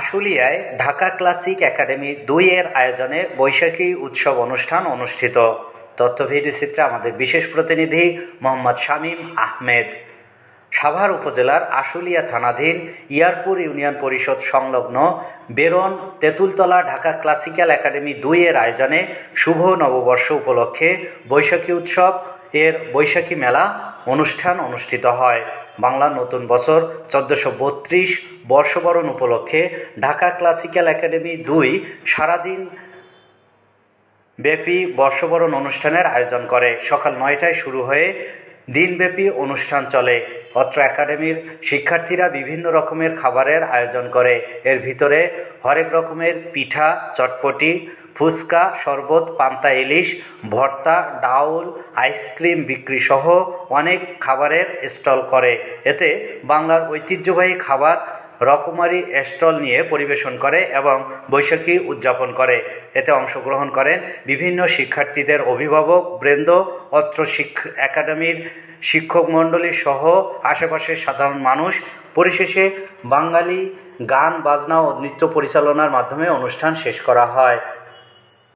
আশুলিয়ায় Dhaka classic academy দুই এর আয়োজনে বৈশাখী উৎসব অনুষ্ঠান অনুষ্ঠিত। তথ্য ভিডিও চিত্রে আমাদের বিশেষ প্রতিনিধি মোহাম্মদ শামীম আহমেদ। সাভার উপজেলার আশুলিয়া থানাধীন ইয়ারপুর ইউনিয়ন পরিষদ সংলগ্ন বেরন তেঁতুলতলা ঢাকা ক্লাসিক্যাল একাডেমি দুই এর আয়োজনে শুভ নববর্ষ উপলক্ষে বৈশাখী উৎসব, এর বৈশাখী মেলা অনুষ্ঠান অনুষ্ঠিত হয়। বাংলা নতুন বছর চোদ্দোশো বত্রিশ বর্ষবরণ উপলক্ষে ঢাকা ক্লাসিক্যাল একাডেমি দুই সারাদিন ব্যাপী বর্ষবরণ অনুষ্ঠানের আয়োজন করে। সকাল নয়টায় শুরু হয়ে দিনব্যাপী অনুষ্ঠান চলে। অত্র একাডেমির শিক্ষার্থীরা বিভিন্ন রকমের খাবারের আয়োজন করে। এর ভিতরে হরেক রকমের পিঠা, চটপটি, ফুচকা, শরবত, পান্তা ইলিশ, ভর্তা, ডাউল, আইসক্রিম বিক্রি সহ অনেক খাবারের স্টল করে। এতে বাংলার ঐতিহ্যবাহী খাবার রকমারি স্টল নিয়ে পরিবেশন করে এবং বৈশাখী উদযাপন করে। এতে অংশগ্রহণ করেন বিভিন্ন শিক্ষার্থীদের অভিভাবক, বৃন্দ, অত্র শিক্ষ একাডেমির শিক্ষক মণ্ডলী সহ আশেপাশের সাধারণ মানুষ। পরিশেষে বাঙালি গান, বাজনা ও নৃত্য পরিচালনার মাধ্যমে অনুষ্ঠান শেষ করা হয়।